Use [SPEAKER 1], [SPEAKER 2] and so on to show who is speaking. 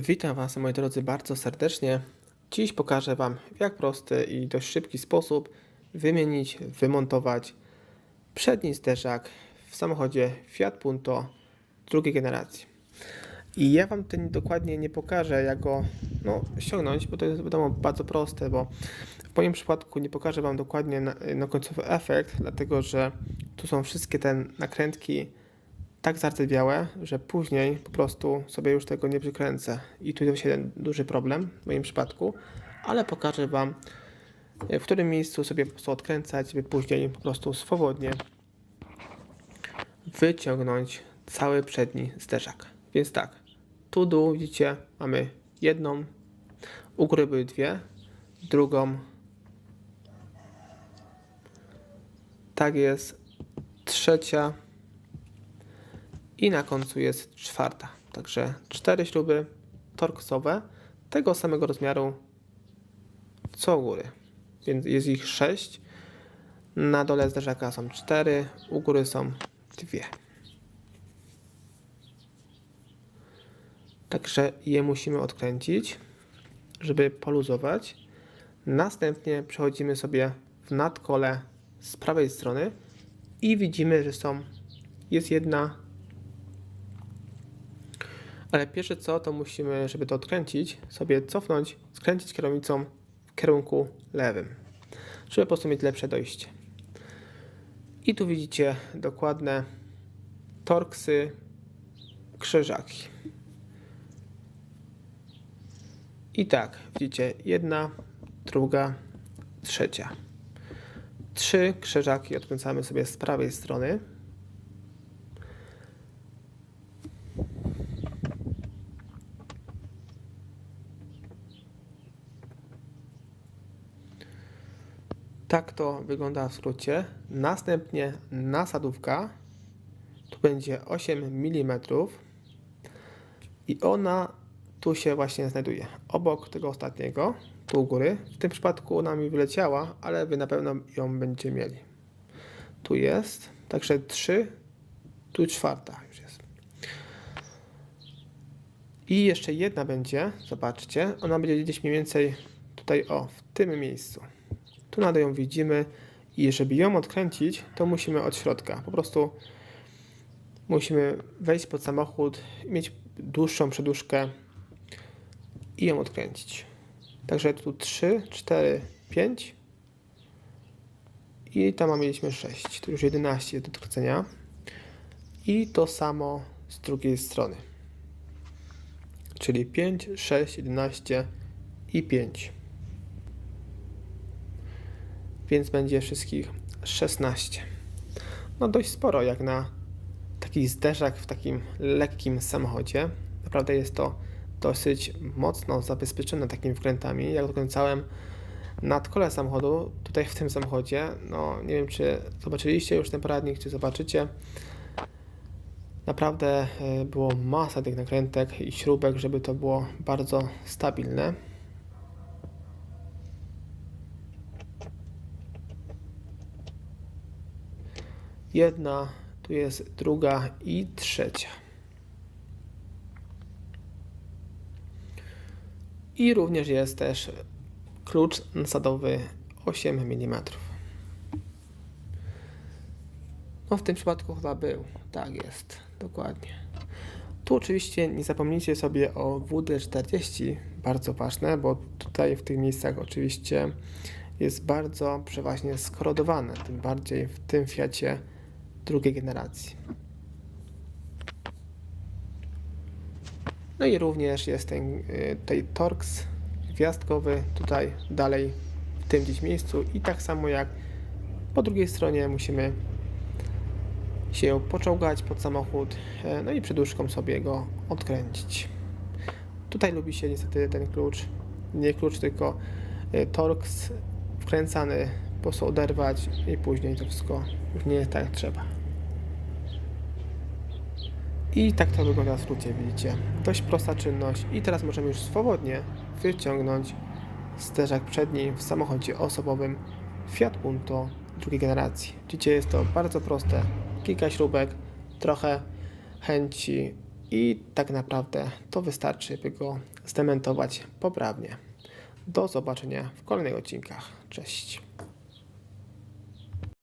[SPEAKER 1] Witam Was, moi drodzy, bardzo serdecznie. Dziś pokażę Wam, w jak prosty i dość szybki sposób wymienić, wymontować przedni zderzak w samochodzie Fiat Punto drugiej generacji. I ja Wam ten dokładnie nie pokażę, jak go no, ściągnąć, bo to jest wiadomo bardzo proste, bo w moim przypadku nie pokażę Wam dokładnie na, na końcowy efekt, dlatego że tu są wszystkie te nakrętki tak zardzewiałe, że później po prostu sobie już tego nie przykręcę. I tu jest jeden duży problem w moim przypadku, ale pokażę Wam, w którym miejscu sobie po prostu odkręcać, by później po prostu swobodnie wyciągnąć cały przedni zderzak. Więc tak, tu dół widzicie, mamy jedną, u góry były dwie, drugą, tak jest, trzecia, i na końcu jest czwarta. Także cztery śruby torksowe tego samego rozmiaru co u góry. Więc jest ich sześć. Na dole zderzaka są cztery, u góry są dwie. Także je musimy odkręcić, żeby poluzować. Następnie przechodzimy sobie w nadkole z prawej strony i widzimy, że są jest jedna ale pierwsze co, to musimy, żeby to odkręcić, sobie cofnąć, skręcić kierownicą w kierunku lewym, żeby po prostu mieć lepsze dojście. I tu widzicie dokładne torksy, krzyżaki. I tak, widzicie, jedna, druga, trzecia. Trzy krzyżaki odkręcamy sobie z prawej strony. Tak to wygląda w skrócie. Następnie nasadówka. Tu będzie 8 mm. I ona tu się właśnie znajduje. Obok tego ostatniego, tu u góry. W tym przypadku ona mi wyleciała, ale wy na pewno ją będziecie mieli. Tu jest. Także 3, tu czwarta już jest. I jeszcze jedna będzie, zobaczcie, ona będzie gdzieś mniej więcej tutaj, o, w tym miejscu. Tu nadal ją widzimy i żeby ją odkręcić, to musimy od środka. Po prostu musimy wejść pod samochód, mieć dłuższą przedłużkę i ją odkręcić. Także tu 3, 4, 5 i tam mieliśmy 6. Tu już 11 do odkręcenia. I to samo z drugiej strony. Czyli 5, 6, 11 i 5 więc będzie wszystkich 16. No dość sporo jak na taki zderzak w takim lekkim samochodzie. Naprawdę jest to dosyć mocno zabezpieczone takimi wkrętami. Jak dokręcałem nadkole samochodu, tutaj w tym samochodzie, no nie wiem czy zobaczyliście już ten poradnik, czy zobaczycie. Naprawdę e, było masa tych nakrętek i śrubek, żeby to było bardzo stabilne. Jedna, tu jest druga i trzecia. I również jest też klucz nasadowy 8 mm. No w tym przypadku chyba był. Tak jest, dokładnie. Tu oczywiście nie zapomnijcie sobie o WD-40, bardzo ważne, bo tutaj w tych miejscach oczywiście jest bardzo przeważnie skorodowane, tym bardziej w tym Fiacie drugiej generacji. No i również jest ten y, tutaj Torx gwiazdkowy tutaj dalej w tym gdzieś miejscu i tak samo jak po drugiej stronie musimy się poczołgać pod samochód, e, no i przeduszką sobie go odkręcić. Tutaj lubi się niestety ten klucz, nie klucz, tylko y, Torx wkręcany, po prostu oderwać i później to wszystko już nie jest tak jak trzeba. I tak to wygląda w skrócie, widzicie. Dość prosta czynność i teraz możemy już swobodnie wyciągnąć zderzak przedni w samochodzie osobowym Fiat Punto drugiej generacji. Widzicie, jest to bardzo proste. Kilka śrubek, trochę chęci i tak naprawdę to wystarczy, by go zdementować poprawnie. Do zobaczenia w kolejnych odcinkach. Cześć.